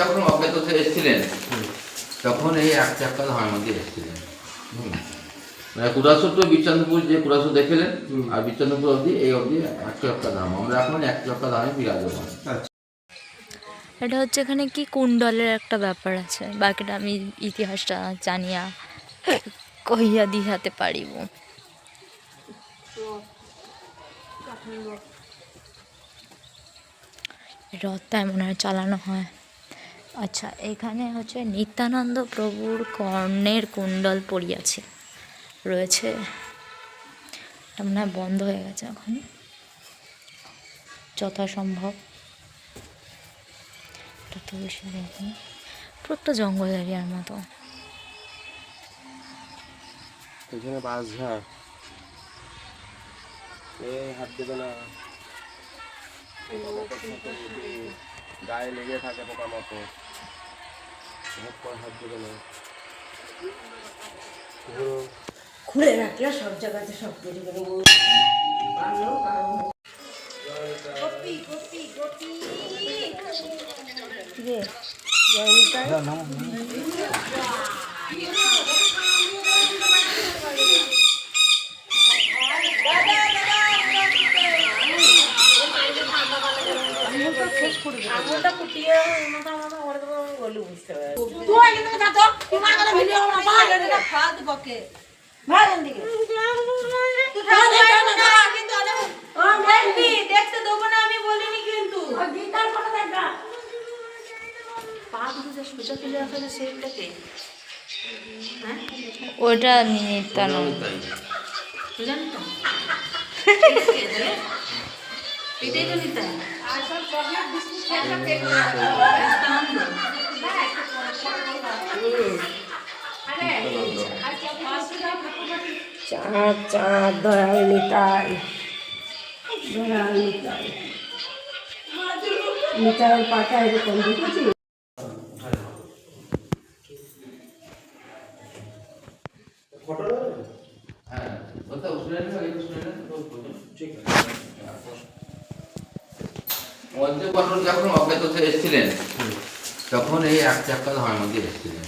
যখন অজ্ঞাত এসেছিলেন তখন এই এক চাক্কা ধামের মধ্যে এসেছিলেন। মানে কুড়াশুর তো যে কুড়াশু দেখলেন আর অবধি এই অবধি এক চাক্কা ধাম আমরা এখন এক চাক্কা ধামে বিরাজমান। এটা হচ্ছে এখানে কি কুণ্ডলের একটা ব্যাপার আছে? বাকিটা আমি ইতিহাসটা জানিয়া কহিয়া দিহাতে পারিব। রথটা এমন হয় চালানো হয়। আচ্ছা এখানে হচ্ছে নিত্যানন্দ প্রভুর কর্ণের কুণ্ডল পড়িয়াছে। রয়েছে মনে হয় বন্ধ হয়ে গেছে এখন। যথাসম্ভব। তুলসী দেখি পুরোটা জঙ্গল এরিয়ার মতো। পেছনে বাস ঝাড়। এ হাত দেবে না। গায়ে লেগে থাকে পোকামাকড় খুলে রাখলে সব জায়গাতে সব কপি রে জয়নিতাই আঙুলটা কুটিয়ে মাথা মাথা করে দেবো বলে বুঝতে পারবে। তুই এখান থেকে যা তো তোমার কথা ভিডিও করো না ভাগ এটা ফাদ বকে। ভাগ এখান থেকে। তুই খাওয়া না কিন্তু ও দেখবি দেখতে দেবো না আমি বলিনি কিন্তু। গীতার কথা দেখা পা দুটো যে সোজা তুলে রাখা যায় সেইটাকে হ্যাঁ? ওটা নিত্যানন্দ তাই। তুই তো? এটাই তো নিতে আর সব চকলেট বিস্কুট খেয়ে পেট চাঁদ চাঁদ দয়াল নিতাই দয়াল নিতাই। নিতাই পাটা এরকম দেখেছি যখন অজ্ঞাত এসেছিলেন তখন এই এক চাক্কা ধামের মধ্যে এসেছিলেন।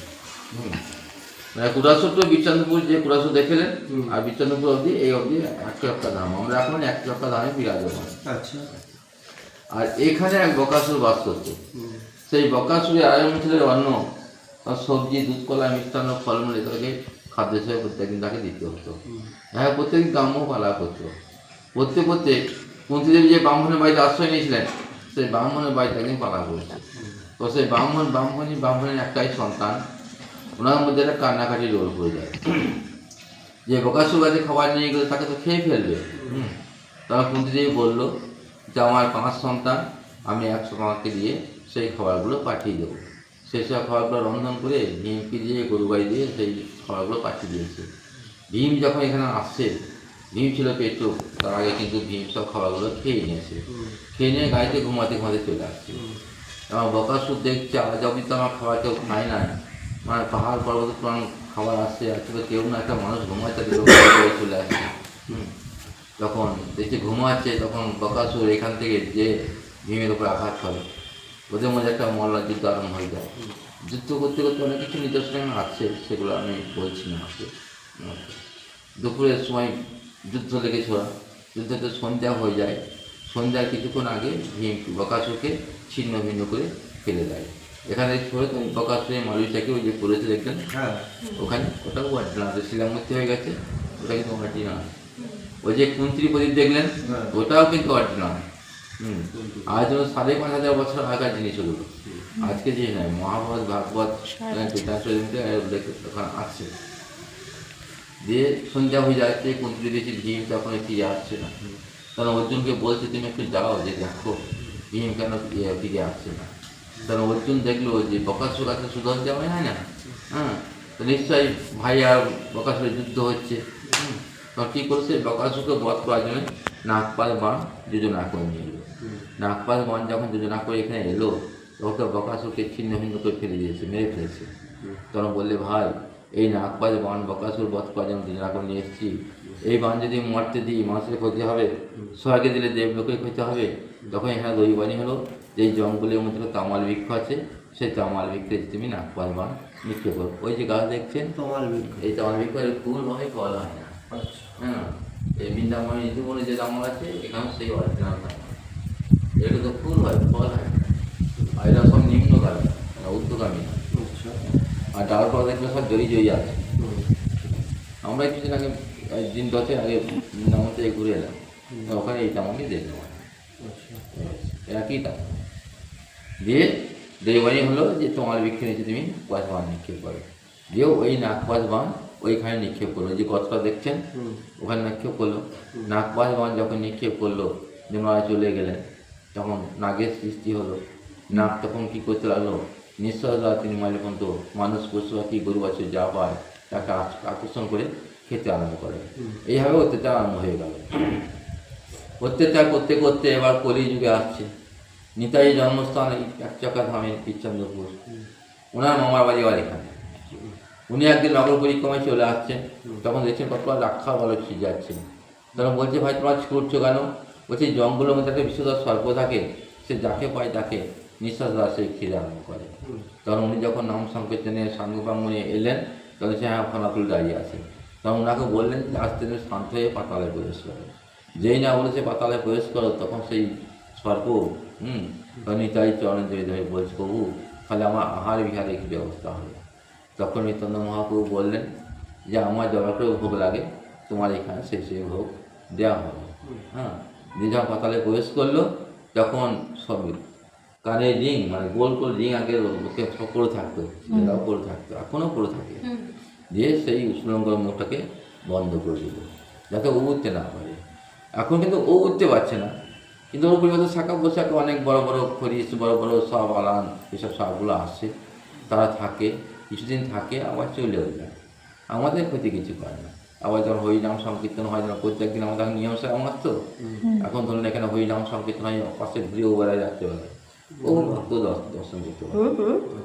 মানে কুড়াশুর তো বিচ্ছন্দপুর যে কুড়াশু দেখেলেন আর বিচ্ছন্দপুর অবধি এই অবধি এক চক্কা ধাম। আমরা এখন এক চক্কা ধামে বিরাজমান। আচ্ছা। আর এখানে এক বকাসুর বাস করতো। সেই বকাসুরের আয়োজন ছিল আর সবজি দুধ কলা মিষ্টান্ন ফলমূল এগুলোকে খাদ্য হিসেবে প্রত্যেকদিন তাকে দিতে হতো। হ্যাঁ প্রত্যেকদিন গ্রাম্য পালা করতো। করতে করতে কুন্তিদেবী যে ব্রাহ্মণের বাড়িতে আশ্রয় নিয়েছিলেন সেই ব্রাহ্মণের বাড়িতে একদিন পালা করেছে। সেই ব্রাহ্মণ, ব্রাহ্মণী, ব্রাহ্মণের একটাই সন্তান। ওনার মধ্যে একটা কান্নাকাটি রোল হয়ে যায়। যে বকাসুর কাছে খাবার নিয়ে গেলে তাকে তো খেয়ে ফেলবে। তখন কুন্তিদেবী বলল যে আমার পাঁচ সন্তান, আমি একশো টাকাকে দিয়ে সেই খাবারগুলো পাঠিয়ে দেবো। সেই সব খাবারগুলো রন্ধন করে ভীমকে দিয়ে, গরু গাই দিয়ে সেই খাবারগুলো পাঠিয়ে দিয়েছে। ভীম যখন এখানে আসছে, ভীম ছিল পেটুক তার আগে কিন্তু ভীম সব খাবারগুলো খেয়ে নিয়েছে। খেয়ে নিয়ে গাড়িতে ঘুমাতে ঘুমাতে চলে আসছে। আমার বকাসুর দেখছে আজ অবধি তো আমার খাবার কেউ খায় না। মানে পাহাড় পর্বত পুরাণ খাবার আসছে তো কেউ না, একটা মানুষ ঘুমাতে দিল চলে আসছে। যখন দেখছে ঘুমাচ্ছে, তখন বকাসুর এখান থেকে যে ভীমের উপর আঘাত করে। ওদের মধ্যে একটা মল্লা যুদ্ধ আরম্ভ হয়ে যায়। যুদ্ধ করতে করতে অনেক কিছু নিদর্শন আছে, সেগুলো আমি বলছি না আজকে। দুপুরের সময় যুদ্ধ লেগেছে ওরা। যুদ্ধতে সন্ধ্যা হয়ে যায়। সন্ধ্যার কিছুক্ষণ আগে ভীম বকাসুরকে ছিন্ন ভিন্ন করে ফেলে দেয়। এখানে ছড়ে তো বকাসুরের মালুইটাকে ওই যে করেছে দেখলেন? হ্যাঁ। ওখানে ওটাও অর্ডিনা শিলামূর্তি হয়ে গেছে। ওটা কিন্তু অর্ডিনা ওই যে কুন্ত্রী প্রদীপ দেখলেন? হ্যাঁ। ওটাও কিন্তু অর্ডিনা হুম। আজ সাড়ে পাঁচ হাজার বছর আগের জিনিস ওগুলো আজকে যে নয় মহাভারত ভাগবত উল্লেখ ওখানে আছে। দিয়ে সন্ধ্যা হয়ে যাচ্ছে কুন্ত্রী দিয়েছি ভীম তখন ফিরে আসছে না। তখন অর্জুনকে বলছে তুমি একটু যাও যে দেখো ভীম কেন ফিরে আসছে না। তখন অর্জুন দেখল যে বকাসুর কাছে সুধন হয় না? হ্যাঁ? তো নিশ্চয়ই ভাই আর বকাসুরের যুদ্ধ হচ্ছে। তখন কী করছে? বকাসুরকে বধ করার জন্য নাগপাল বান যোজনা করে নিয়ে এলো। নাগপাল বান যখন যোজনা করে এখানে এলো ওকে বকাসুরকে ছিন্ন ভিন্ন করে ফেলে দিয়েছে মেরে ফেলেছে। তখন বললে ভাই এই নাগপাল বান বকাসুর বধ করার জন্য যোজনা করে নিয়ে এসেছি। এই বান যদি মরতে দিই মানুষের ক্ষতি হবে স্বর্গে দিলে দেবলোকের ক্ষতি হবে তখন এখানে রবিবাণী হলো যে জঙ্গলের মধ্যে তামাল বৃক্ষ আছে সেই তমাল বৃক্ষে তুমি নাক পারবান নিক্ষেপ করো। ওই যে গাছ দেখছেন? তামাল বৃক্ষ। এই তামাল বৃক্ষ ফুল হয় ফল হয় না। আচ্ছা। হ্যাঁ এই বৃন্দাবন ইন্দু বলে যে তামাল আছে এখানে সেই অরিজিনাল তামাল এটা তো ফুল হয় ফল হয় না। আর এরা সব নিম্নগামী না ঊর্ধ্বগামী। না আচ্ছা। আর ডাল ফল দেখলে সব জড়ি জড়ি আছে। আমরা কিছুদিন আগে দিন দশে আগে বৃন্দাবন থেকে ঘুরে এলাম। ওখানে এই তামালই দেখলাম একই দাম দিয়ে দেবানি হলো যে তোমার বৃক্ষে নিচে তুমি বান নিক্ষেপ করো দিয়ে ওই নাকপাস বান ওইখানে নিক্ষেপ করল। যে গতটা দেখছেন ওখানে নিক্ষেপ করল। নাকপাস বান যখন নিক্ষেপ করল যে যেনারা চলে গেলেন তখন নাগের সৃষ্টি হলো। নাক তখন কী করতে লাগল? নিঃশ্বাস তিনি মাইলে পর্যন্ত মানুষ পশু পাখি গরু বাছুর যা পায় তাকে আক- আকর্ষণ করে খেতে আরম্ভ করে। এইভাবে অত্যাচার আরম্ভ হয়ে গেল। অত্যাচার করতে করতে এবার কলি যুগে আসছে। নিতাই জন্মস্থান এক একচকা ধামে পিচ্চন্দ্রপুর ওনার মামার বাড়ি আবার এখানে। উনি একদিন নগর পরিক্রমায় চলে আসছেন। তখন দেখছেন কত রাক্ষা বলো যাচ্ছে। তখন বলছে, ভাই, তোমরা ছুটছো কেন? বলছে জঙ্গলের মধ্যে একটা বিশুদ্ধ সর্প থাকে, সে যাকে পায় তাকে নিঃশ্বাস সেই খেতে আরম্ভ করে। তখন উনি যখন নাম সংকীর্তনে সাঙ্গপাঙ্গনে এলেন, তখন সে হ্যাঁ ফলাফুল দাঁড়িয়ে আছে। তখন ওনাকে বললেন যে আজ তিনি শান্ত হয়ে পাতালে প্রবেশ করে। যেই না বলেছে পাতালে প্রবেশ করো তখন সেই সর্প হুম তখন নিতাই চরণে ধরে ধরে বলছে প্রভু তাহলে আমার আহার বিহারে কি ব্যবস্থা হবে? তখন নিত্যানন্দ মহাপ্রভু বললেন যে আমার জবা করে ভোগ লাগে তোমার এখানে সেই সেই ভোগ দেওয়া হবে। হ্যাঁ যখন পাতালে প্রবেশ করল তখন সব কানের রিং মানে গোল গোল রিং আগে লোকে করে থাকতো করে থাকতো এখনও করে থাকে। দিয়ে সেই উষ্ণঙ্গর মুখটাকে বন্ধ করে দিল যাতে ও উঠতে না পারে। এখন কিন্তু ও উঠতে পারছে না। কিন্তু ওর পরিবর্তে শাখা পোশাকে অনেক বড় বড় খরিস বড় বড় সব আলান এসব সাপগুলো আসে। তারা থাকে কিছুদিন থাকে আবার চলেও যায়। আমাদের ক্ষতি কিছু করে না। আবার যখন হরিনাম সংকীর্তন হয় যেন প্রত্যেক দিন আমাদের নিয়ম সে আমার তো। এখন ধরুন এখানে হরিনাম সংকীর্তন হয় পাশে বেড়ায় যাচ্ছে বেড়ায় ও ভক্ত দর্শন করতে পারে।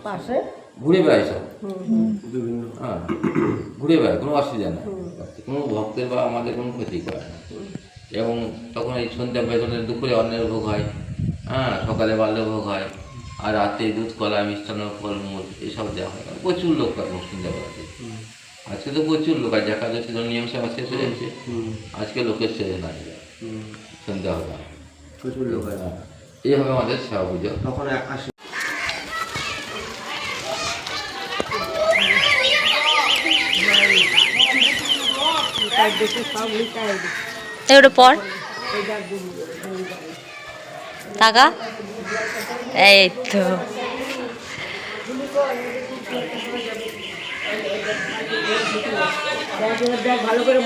পাশে? ঘুরে বেড়ায় সব হ্যাঁ ঘুরে বেড়ায় কোনো অসুবিধা নেই। কোনো ভক্তের বা আমাদের কোনো ক্ষতি করে না এবং তখন এই সন্ধ্যা বেতনে দুপুরে অন্যের ভোগ হয় হ্যাঁ সকালে বাল্য ভোগ হয় আর রাতে দুধ কলা মিষ্টান্ন ফলমূল এসব দেওয়া হয়। প্রচুর লোক করে সন্ধ্যাবেলাতে আজকে তো প্রচুর লোক আর দেখা যাচ্ছে নিয়ম সেবা শেষ হয়ে যাচ্ছে আজকে লোকের শেষ নাই হুম। সন্ধ্যা হবে। প্রচুর লোক হয়। হ্যাঁ এইভাবে আমাদের সেবা পুজো। তখন আসে এই ওটা পর। টাকা এই তো।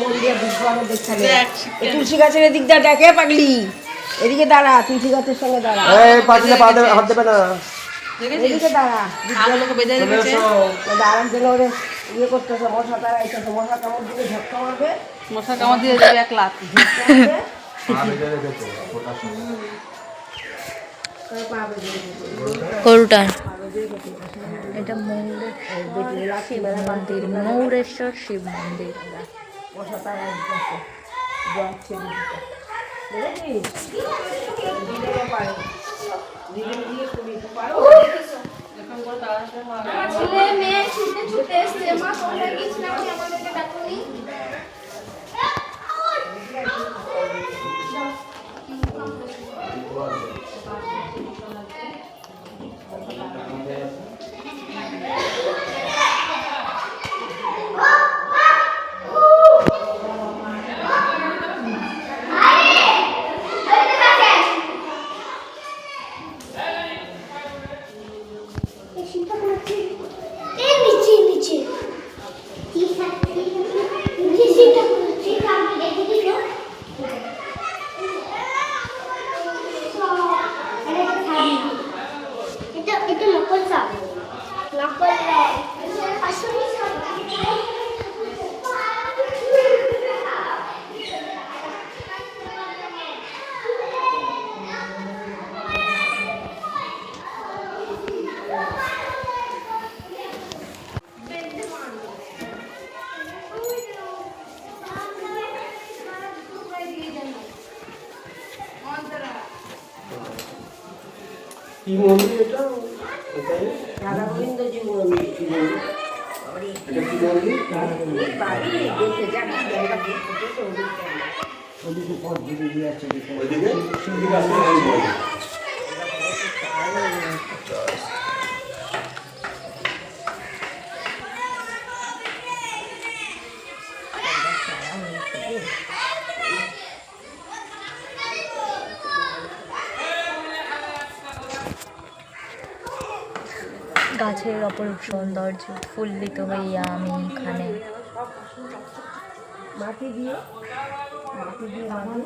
মন তুলসী গাছের এদিক পাগলি। এদিকে দাঁড়া তুলসী গাছের সঙ্গে দাঁড়া। এই পা দেবে হাত দেবে না। এদিকে দাঁড়া। দাঁড়ান জন্য ওরে। ইয়ে করতেছে মশা তারা মশা কামড় ঝটকা মারবে। মশা কামড় দিয়ে দেবে এক লাখ। এটা শিব মন্দির মৌরেশ্বর শিব মন্দির। মশা তারা আসতেছে পারো ছেলে মেয়ে ছুটে ছুটে এসছে মা কোথায় গেছিলাম আমি আমাদেরকে ডাকুনি। এই নিচে নিচে ঠিক আছে নিচে ঠিক আছে দেখে দিল এটা এটা নকল সাপ নকল আসলে সাপ কি মন্দির এটা? রাধা গোবিন্দ জি মন্দির। এটা কি মন্দির? দেখতে তো ওইদিকে? ঠিক আছে। এই মন্দির। গাছের অপর সৌন্দর্য ফুল্লিত হইয়া আমি এখানে। মাটি দিয়ে মাটি দিয়ে বানানো।